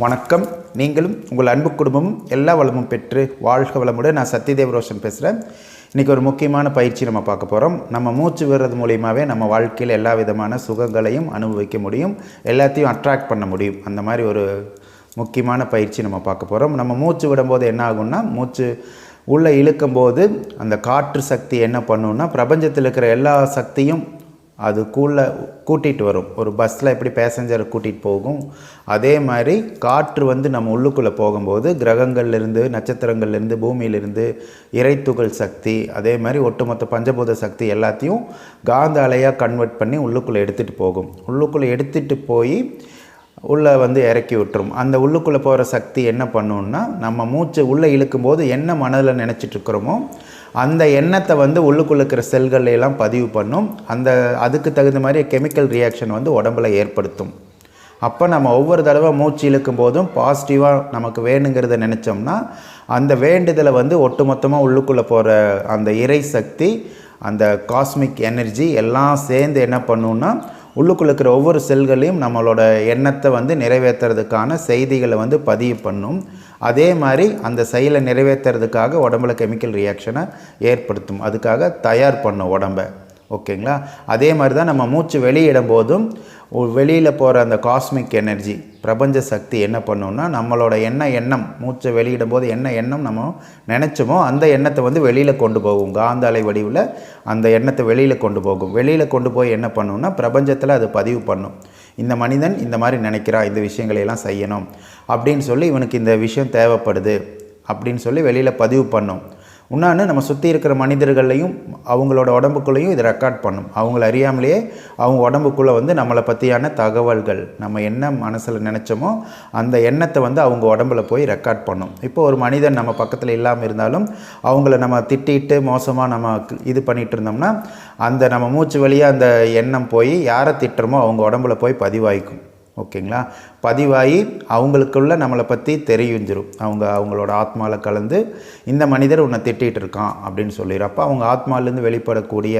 வணக்கம். நீங்களும் உங்கள் அன்பு குடும்பமும் எல்லா வளமும் பெற்று வாழ்க வளமுடன். நான் சத்யதேவ் ரோஷன் பேசுகிறேன் இன்றைக்கி ஒரு முக்கியமான பயிற்சி நம்ம பார்க்க போகிறோம் நம்ம மூச்சு விடுறது மூலியமாகவே நம்ம வாழ்க்கையில் எல்லா விதமான சுகங்களையும் அனுபவிக்க முடியும். எல்லாத்தையும் அட்ராக்ட் பண்ண முடியும். அந்த மாதிரி ஒரு முக்கியமான பயிற்சி நம்ம பார்க்க போகிறோம் நம்ம மூச்சு விடும்போது என்ன ஆகும்னா மூச்சு உள்ளே இழுக்கும்போது அந்த காற்று சக்தி என்ன பண்ணுன்னா பிரபஞ்சத்தில் இருக்கிற எல்லா சக்தியும் அது அதுக்குள்ளே கூட்டிகிட்டு வரும். ஒரு பஸ்ஸில் எப்படி பேசஞ்சரை கூட்டிகிட்டு போகும்? அதே மாதிரி காற்று வந்து நம்ம உள்ளுக்குள்ளே போகும்போது கிரகங்கள்லேருந்து நட்சத்திரங்கள்லேருந்து பூமியிலிருந்து இறைத்துகள் சக்தி அதே மாதிரி ஒட்டுமொத்த பஞ்சபூத சக்தி எல்லாத்தையும் காந்த அலையாக கன்வெர்ட் பண்ணி உள்ளுக்குள்ளே எடுத்துகிட்டு போகும். உள்ளுக்குள்ளே எடுத்துகிட்டு போய் உள்ளே வந்து இறக்கி விட்டுரும். அந்த உள்ளுக்குள்ளே போகிற சக்தி என்ன பண்ணுன்னா நம்ம மூச்சு உள்ளே இழுக்கும்போது என்ன மனதில் நினச்சிட்டு இருக்கிறோமோ அந்த எண்ணத்தை வந்து உள்ளுக்குள்ள இருக்கிற செல்கள்லாம் பதிவு பண்ணும். அந்த அதுக்கு தகுந்த மாதிரி கெமிக்கல் ரியாக்ஷன் வந்து உடம்புல ஏற்படுத்தும். அப்போ நம்ம ஒவ்வொரு தடவை மூச்சு இழுக்கும் போதும் பாசிட்டிவாக நமக்கு வேணுங்கிறத நினச்சோம்னா அந்த வேண்டுதலை வந்து ஒட்டுமொத்தமாக உள்ளுக்குள்ளே போகிற அந்த இறை சக்தி அந்த காஸ்மிக் எனர்ஜி எல்லாம் சேர்ந்து என்ன பண்ணுன்னா உள்ளுக்குள்ள இருக்கிற ஒவ்வொரு செல்களையும் நம்மளோட எண்ணத்தை வந்து நிறைவேற்றுறதுக்கான செய்திகளை வந்து பதிவு பண்ணும். அதே மாதிரி அந்த செயலை நிறைவேற்றுறதுக்காக உடம்புல கெமிக்கல் ரியாக்ஷனை ஏற்படுத்தும். அதுக்காக தயார் பண்ணும் உடம்பை. ஓகேங்களா? அதே மாதிரி தான் நம்ம மூச்சு வெளியிடும் போதும் வெளியில் போகிற அந்த காஸ்மிக் எனர்ஜி பிரபஞ்ச சக்தி என்ன பண்ணுன்னா நம்மளோட எண்ண எண்ணம் மூச்சை வெளியிடும் போது என்ன எண்ணம் நம்ம நினச்சோமோ அந்த எண்ணத்தை வந்து வெளியில் கொண்டு போகும். காந்த அலை வடிவில் அந்த எண்ணத்தை வெளியில் கொண்டு போகும். வெளியில் கொண்டு போய் என்ன பண்ணுன்னா பிரபஞ்சத்தில் அது பதிவு பண்ணும். இந்த மனிதன் இந்த மாதிரி நினைக்கிறா இந்த விஷயங்களையெல்லாம் செய்யணும். அப்படின்னு சொல்லி இவனுக்கு இந்த விஷயம் தேவைப்படுது. அப்படின்னு சொல்லி வெளியில் பதிவு பண்ணும். இன்னொன்று நம்ம சுற்றி இருக்கிற மனிதர்களையும் அவங்களோட உடம்புக்குள்ளேயும் இது ரெக்கார்ட் பண்ணும். அவங்கள அறியாமலேயே அவங்க உடம்புக்குள்ளே வந்து நம்மளை பற்றியான தகவல்கள் நம்ம என்ன மனசில் நினச்சோமோ அந்த எண்ணத்தை வந்து அவங்க உடம்புல போய் ரெக்கார்ட் பண்ணும். இப்போ ஒரு மனிதன் நம்ம பக்கத்தில் இல்லாமல் இருந்தாலும் அவங்கள நம்ம திட்டிட்டு மோசமாக நம்ம இது பண்ணிகிட்டு இருந்தோம்னா அந்த நம்ம மூச்சு வழியாக அந்த எண்ணம் போய் யாரை திட்டுறோமோ அவங்க உடம்புல போய் பதிவாய்க்கும். ஓகேங்களா? பதிவாகி அவங்களுக்குள்ள நம்மளை பற்றி தெரிஞ்சிடும் அவங்க அவங்களோட ஆத்மாவில் கலந்து இந்த மனிதர் உன்னை திட்டிகிட்டு இருக்கான் அப்படின்னு சொல்லிடுறப்ப அவங்க ஆத்மாலேருந்து வெளிப்படக்கூடிய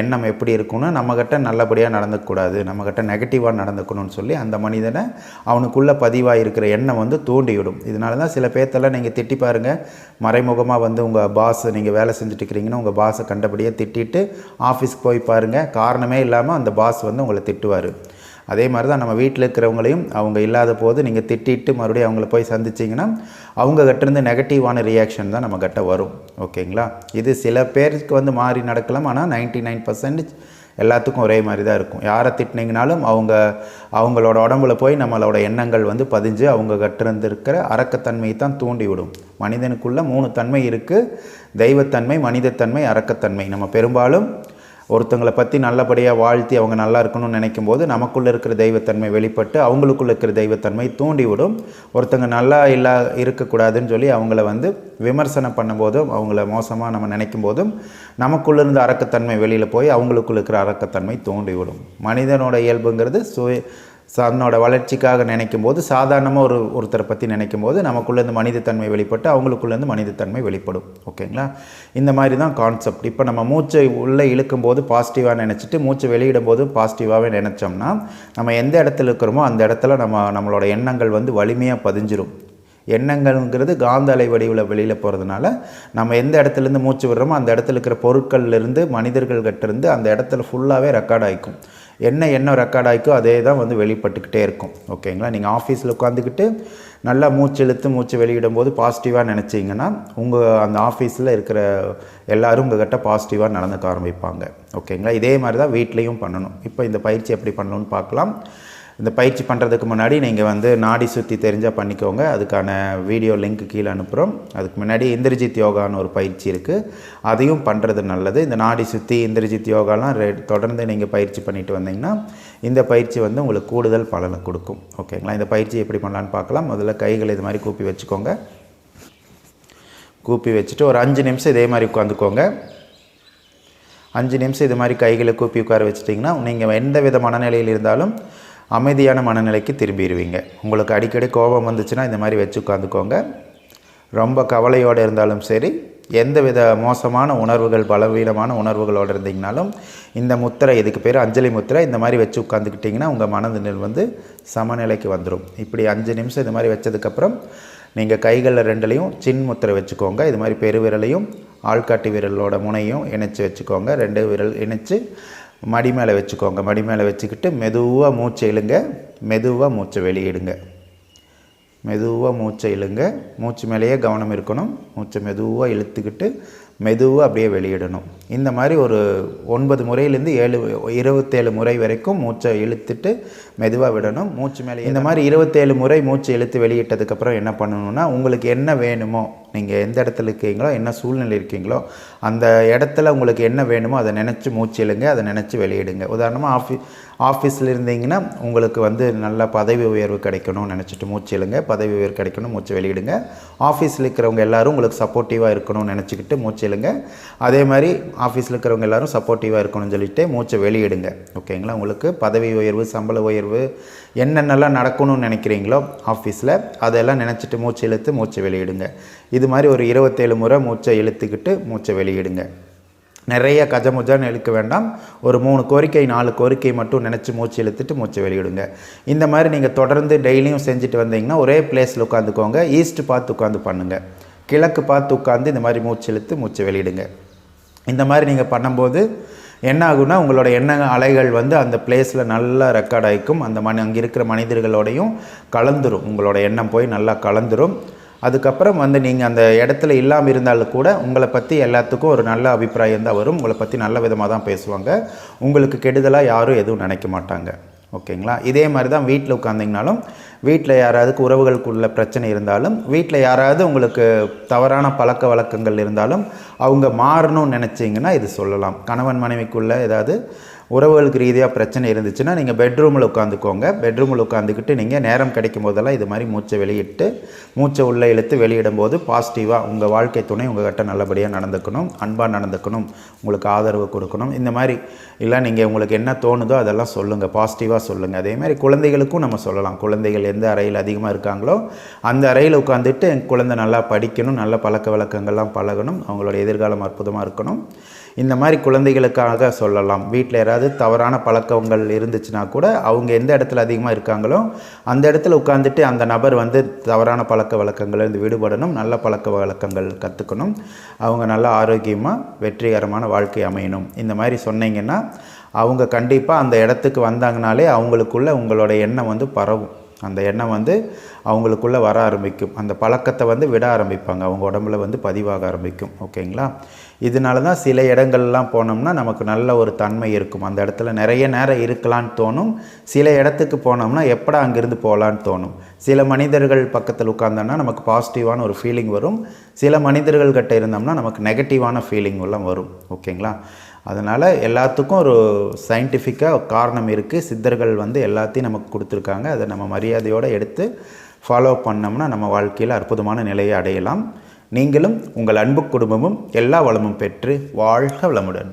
எண்ணம் எப்படி இருக்கும்னா நம்மக்கிட்ட நல்லபடியாக நடந்துக்கூடாது நம்மக்கிட்ட நெகட்டிவாக நடந்துக்கணும்னு சொல்லி அந்த மனிதனை அவனுக்குள்ளே பதிவாக இருக்கிற எண்ணம் வந்து தூண்டிவிடும். இதனால தான் சில பேர்த்தெல்லாம் நீங்கள் திட்டி பாருங்கள் மறைமுகமாக வந்து உங்கள் பாஸ் நீங்கள் வேலை செஞ்சுட்டு இருக்கிறீங்கன்னா உங்கள் பாஸை கண்டபடியாக திட்டிட்டு ஆஃபீஸ்க்கு போய் பாருங்கள் காரணமே இல்லாமல் அந்த பாஸ் வந்து உங்களை திட்டுவார். அதே மாதிரி தான் நம்ம வீட்டில் இருக்கிறவங்களையும் அவங்க இல்லாத போது நீங்கள் திட்டிட்டு மறுபடியும் அவங்கள போய் சந்திச்சிங்கன்னா அவங்க கிட்டேருந்து நெகட்டிவான ரியாக்ஷன் தான் நம்ம கிட்ட வரும். ஓகேங்களா? இது சில பேருக்கு வந்து மாறி நடக்கலாம். ஆனால் நைன்ட்டி நைன் பர்சன்டேஜ் எல்லாத்துக்கும் ஒரே மாதிரி தான் இருக்கும். யாரை திட்டினீங்கனாலும் அவங்க அவங்களோட உடம்புல போய் நம்மளோட எண்ணங்கள் வந்து பதிஞ்சு அவங்க கட்டிருந்திருக்கிற அரக்கத்தன்மையை தான் தூண்டிவிடும். மனிதனுக்குள்ளே மூணு தன்மை இருக்குது தெய்வத்தன்மை மனிதத்தன்மை அரக்கத்தன்மை நம்ம பெரும்பாலும் ஒருத்தங்களை பற்றி நல்லபடியாக வாழ்த்தி அவங்க நல்லா இருக்கணும்னு நினைக்கும் போது நமக்குள்ளே இருக்கிற தெய்வத்தன்மை வெளிப்பட்டு அவங்களுக்குள்ள இருக்கிற தெய்வத்தன்மை தூண்டி விடும் ஒருத்தங்க நல்லா இல்லா இருக்கக்கூடாதுன்னு சொல்லி அவங்கள வந்து விமர்சனம் பண்ணும்போதும் அவங்கள மோசமாக நம்ம நினைக்கும் போதும் நமக்குள்ளே இருந்த அரக்கத்தன்மை வெளியில் போய் அவங்களுக்குள்ள இருக்கிற அரக்கத்தன்மை தூண்டிவிடும். மனிதனோட இயல்புங்கிறது சுய தன்னோட வளர்ச்சிக்காக நினைக்கும் போது சாதாரணமாக ஒரு ஒருத்தரை பற்றி நினைக்கும் போது நமக்குள்ளேருந்து மனிதத்தன்மை வெளிப்பட்டு அவங்களுக்குள்ளேருந்து மனிதத்தன்மை வெளிப்படும். ஓகேங்களா? இந்த மாதிரி தான் கான்செப்ட் இப்போ நம்ம மூச்சை உள்ளே இழுக்கும் போது பாசிட்டிவாக நினச்சிட்டு மூச்சை வெளியிடும் போது பாசிட்டிவாகவே நினச்சோம்னா நம்ம எந்த இடத்துல இருக்கிறோமோ அந்த இடத்துல நம்ம நம்மளோட எண்ணங்கள் வந்து வலிமையாக பதிஞ்சிரும். எண்ணங்கள்ங்கிறது காந்த அலை வடிவில் வெளியில் போகிறதுனால நம்ம எந்த இடத்துலேருந்து மூச்சு விடுறோமோ அந்த இடத்துல இருக்கிற பொருட்கள்லேருந்து மனிதர்கள்கிட்டேருந்து அந்த இடத்துல ஃபுல்லாகவே ரெக்கார்ட் ஆகிக்கும் என்ன என்ன ரெக்கார்ட் ஆகிக்கோ அதே தான் வந்து வெளிப்பட்டுக்கிட்டே இருக்கும். ஓகேங்களா நீங்கள் ஆஃபீஸில் உட்காந்துக்கிட்டு நல்லா மூச்சு இழுத்து மூச்சு வெளியிடும் போது பாசிட்டிவாக நினச்சிங்கன்னா உங்கள் அந்த ஆஃபீஸில் இருக்கிற எல்லோரும் உங்கள்கிட்ட பாசிட்டிவாக நடந்துக்க ஆரம்பிப்பாங்க. ஓகேங்களா இதே மாதிரி தான் வீட்லேயும் பண்ணணும். இப்போ இந்த பயிற்சி எப்படி பண்ணணும்னு பார்க்கலாம். இந்த பயிற்சி பண்ணுறதுக்கு முன்னாடி நீங்கள் வந்து நாடி சுற்றி தெரிஞ்சால் பண்ணிக்கோங்க. அதுக்கான வீடியோ லிங்க் கீழே அனுப்புகிறோம் அதுக்கு முன்னாடி இந்திரஜித் யோகான்னு ஒரு பயிற்சி இருக்குது அதையும் பண்ணுறது நல்லது. இந்த நாடி சுற்றி இந்திரஜித் யோகாலாம் ரெ தொடர்ந்து நீங்கள் பயிற்சி பண்ணிட்டு வந்தீங்கன்னா இந்த பயிற்சி வந்து உங்களுக்கு கூடுதல் பலனை கொடுக்கும். ஓகேங்களா? இந்த பயிற்சி எப்படி பண்ணலான்னு பார்க்கலாம். முதல்ல கைகளை இது மாதிரி கூப்பி வச்சுக்கோங்க. கூப்பி வச்சுட்டு ஒரு அஞ்சு நிமிஷம் இதே மாதிரி உட்காந்துக்கோங்க. அஞ்சு நிமிஷம் இது மாதிரி கைகளை கூப்பி உட்கார வச்சிட்டிங்கன்னா நீங்கள் எந்த வித மனநிலையில் இருந்தாலும் அமைதியான மனநிலைக்கு திரும்பிடுவீங்க உங்களுக்கு அடிக்கடி கோபம் வந்துச்சுன்னா இந்த மாதிரி வச்சு உட்காந்துக்கோங்க. ரொம்ப கவலையோடு இருந்தாலும் சரி எந்த வித மோசமான உணர்வுகள் பலவீனமான உணர்வுகளோடு இருந்தீங்கனாலும் இந்த முத்திரை இதுக்கு பேர் அஞ்சலி முத்திரை இந்த மாதிரி வச்சு உட்காந்துக்கிட்டிங்கன்னா உங்கள் மனதில் வந்து சமநிலைக்கு வந்துடும் இப்படி அஞ்சு நிமிஷம் இது மாதிரி வச்சதுக்கப்புறம் நீங்கள் கைகளில் ரெண்டுலேயும் சின் முத்திரை வச்சுக்கோங்க. இது மாதிரி பெருவிரலையும் ஆள்காட்டி விரலோட முனையும் இணைச்சி வச்சுக்கோங்க. ரெண்டு விரல் இணைச்சி மடி மேலே வச்சுக்கோங்க. மடி மேலே வச்சுக்கிட்டு மெதுவாக மூச்சை இழுங்க. மெதுவாக மூச்சை வெளியிடுங்க. மெதுவாக மூச்சை இழுங்க. மூச்சு மேலேயே கவனம் இருக்கணும். மூச்சை மெதுவாக இழுத்துக்கிட்டு மெதுவாக அப்படியே வெளியிடணும். இந்த மாதிரி ஒரு ஒன்பது முறையிலேருந்து ஏழு இருபத்தேழு முறை வரைக்கும் மூச்சை இழுத்துட்டு மெதுவாக விடணும். மூச்சு மேலே இந்த மாதிரி இருபத்தேழு முறை மூச்சு இழுத்து வெளியிட்டதுக்கப்புறம் என்ன பண்ணணும்னா உங்களுக்கு என்ன வேணுமோ நீங்கள் எந்த இடத்துல இருக்கீங்களோ என்ன சூழ்நிலை இருக்கீங்களோ அந்த இடத்துல உங்களுக்கு என்ன வேணுமோ அதை நினச்சி மூச்சு அதை நினச்சி வெளியிடுங்க. உதாரணமாக ஆஃபீ ஆஃபீஸில் இருந்தீங்கன்னா உங்களுக்கு வந்து நல்ல பதவி உயர்வு கிடைக்கணும்னு நினச்சிட்டு மூச்சு பதவி உயர்வு கிடைக்கணும் மூச்சு வெளியிடுங்க. ஆஃபீஸில் இருக்கிறவங்க எல்லாரும் உங்களுக்கு சப்போர்ட்டிவாக இருக்கணும்னு நினச்சிக்கிட்டு மூச்சு அதே மாதிரி ஆஃபீஸில் இருக்கிறவங்க எல்லாரும் சப்போர்ட்டிவாக இருக்கணும்னு சொல்லிட்டு மூச்சை வெளியிடுங்க. ஓகேங்களா? உங்களுக்கு பதவி உயர்வு சம்பள உயர்வு என்னென்னலாம் நடக்கணும்னு நினைக்கிறீங்களோ ஆஃபீஸில் அதெல்லாம் நினச்சிட்டு மூச்சு இழுத்து மூச்சு வெளியிடுங்க. இது மாதிரி ஒரு இருபத்தேழு முறை மூச்சை இழுத்துக்கிட்டு மூச்சை வெளியிடுங்க. நிறைய கஜமுஜான்னு இழுக்க வேண்டாம். ஒரு மூணு கோரிக்கை நாலு கோரிக்கை மட்டும் நினச்சி மூச்சு இழுத்துட்டு மூச்சை வெளியிடுங்க. இந்த மாதிரி நீங்கள் தொடர்ந்து டெய்லியும் செஞ்சுட்டு வந்தீங்கன்னா ஒரே பிளேஸில் உட்காந்துக்கோங்க. ஈஸ்ட் பார்த்து உட்காந்து பண்ணுங்கள் கிழக்கு பார்த்து உட்காந்து இந்த மாதிரி மூச்சு இழுத்து மூச்சை வெளியிடுங்க. இந்த மாதிரி நீங்கள் பண்ணும்போது என்ன ஆகுனா உங்களோட எண்ண அலைகள் வந்து அந்த பிளேஸில் நல்லா ரெக்கார்ட் ஆகிக்கும் அந்த மனி அங்கே இருக்கிற மனிதர்களோடையும் கலந்துரும். உங்களோட எண்ணம் போய் நல்லா கலந்துரும். அதுக்கப்புறம் வந்து நீங்கள் அந்த இடத்துல இல்லாமல் இருந்தாலும் கூட உங்களை பற்றி எல்லாத்துக்கும் ஒரு நல்ல அபிப்பிராயம் தான் வரும். உங்களை பற்றி நல்ல விதமாக தான் பேசுவாங்க. உங்களுக்கு கெடுதலாக யாரும் எதுவும் நினைக்க மாட்டாங்க. ஓகேங்களா? இதே மாதிரி தான் வீட்டில் உட்காந்திங்கனாலும் வீட்டில் யாராவதுக்கு உறவுகளுக்குள்ள பிரச்சனை இருந்தாலும் வீட்டில் யாராவது உங்களுக்கு தவறான பழக்க வழக்கங்கள் இருந்தாலும் அவங்க மாறணும்னு நினச்சிங்கன்னா இது சொல்லலாம். கணவன் மனைவிக்குள்ளே ஏதாவது உறவுகளுக்கு ரீதியாக பிரச்சனை இருந்துச்சுன்னா நீங்கள் பெட்ரூமில் உட்காந்துக்கோங்க. பெட்ரூமில் உட்காந்துக்கிட்டு நீங்கள் நேரம் கிடைக்கும் போதெல்லாம் இது மாதிரி மூச்சை வெளியிட்டு மூச்சை உள்ளே இழுத்து வெளியிடும் போது பாசிட்டிவாக உங்கள் வாழ்க்கை துணை உங்கள்கிட்ட நல்லபடியாக நடந்துக்கணும் அன்பாக நடந்துக்கணும் உங்களுக்கு ஆதரவு கொடுக்கணும். இந்த மாதிரி இல்லை நீங்கள் உங்களுக்கு என்ன தோணுதோ அதெல்லாம் சொல்லுங்கள் பாசிட்டிவாக சொல்லுங்கள் அதே மாதிரி குழந்தைகளுக்கும் நம்ம சொல்லலாம். குழந்தைகள் எந்த அறையில் அதிகமாக இருக்காங்களோ அந்த அறையில் உட்காந்துட்டு என் குழந்தை நல்லா படிக்கணும் நல்ல பழக்க வழக்கங்கள்லாம் பழகணும் அவங்களோட எதிர்காலம் அற்புதமாக இருக்கணும். இந்த மாதிரி குழந்தைகளுக்காக சொல்லலாம். வீட்டில் யாராவது தவறான பழக்கங்கள் இருந்துச்சுன்னா கூட அவங்க எந்த இடத்துல அதிகமாக இருக்காங்களோ அந்த இடத்துல உட்காந்துட்டு அந்த நபர் வந்து தவறான பழக்க வழக்கங்கள்லேருந்து விடுபடணும் நல்ல பழக்க வழக்கங்கள் கற்றுக்கணும் அவங்க நல்ல ஆரோக்கியமாக வெற்றிகரமான வாழ்க்கை அமையணும். இந்த மாதிரி சொன்னீங்கன்னா அவங்க கண்டிப்பாக அந்த இடத்துக்கு வந்தாங்கனாலே அவங்களுக்குள்ள உங்களோட எண்ணம் வந்து பரவும். அந்த எண்ணம் வந்து அவங்களுக்குள்ளே வர ஆரம்பிக்கும். அந்த பழக்கத்தை வந்து விட ஆரம்பிப்பாங்க. அவங்க உடம்புல வந்து பதிவாக ஆரம்பிக்கும். ஓகேங்களா? இதனால தான் சில இடங்கள்லாம் போனோம்னா நமக்கு நல்ல ஒரு தன்மை இருக்கும். அந்த இடத்துல நிறைய நேரம் இருக்கலான்னு தோணும். சில இடத்துக்கு போனோம்னா எப்படா அங்கேருந்து போகலான்னு தோணும். சில மனிதர்கள் பக்கத்தில் உட்காந்தோன்னா நமக்கு பாசிட்டிவான ஒரு ஃபீலிங் வரும். சில மனிதர்கள் கிட்ட இருந்தோம்னா நமக்கு நெகட்டிவான ஃபீலிங் எல்லாம் வரும். ஓகேங்களா? அதனால் எல்லாத்துக்கும் ஒரு சயின்டிஃபிக்காக காரணம் இருக்குது சித்தர்கள் வந்து எல்லாத்தையும் நமக்கு கொடுத்துருக்காங்க. அதை நம்ம மரியாதையோடு எடுத்து ஃபாலோ பண்ணோம்னா நம்ம வாழ்க்கையில் அற்புதமான நிலையை அடையலாம். நீங்களும் உங்கள் அன்பு குடும்பமும் எல்லா வளமும் பெற்று வாழ்க வளமுடன்.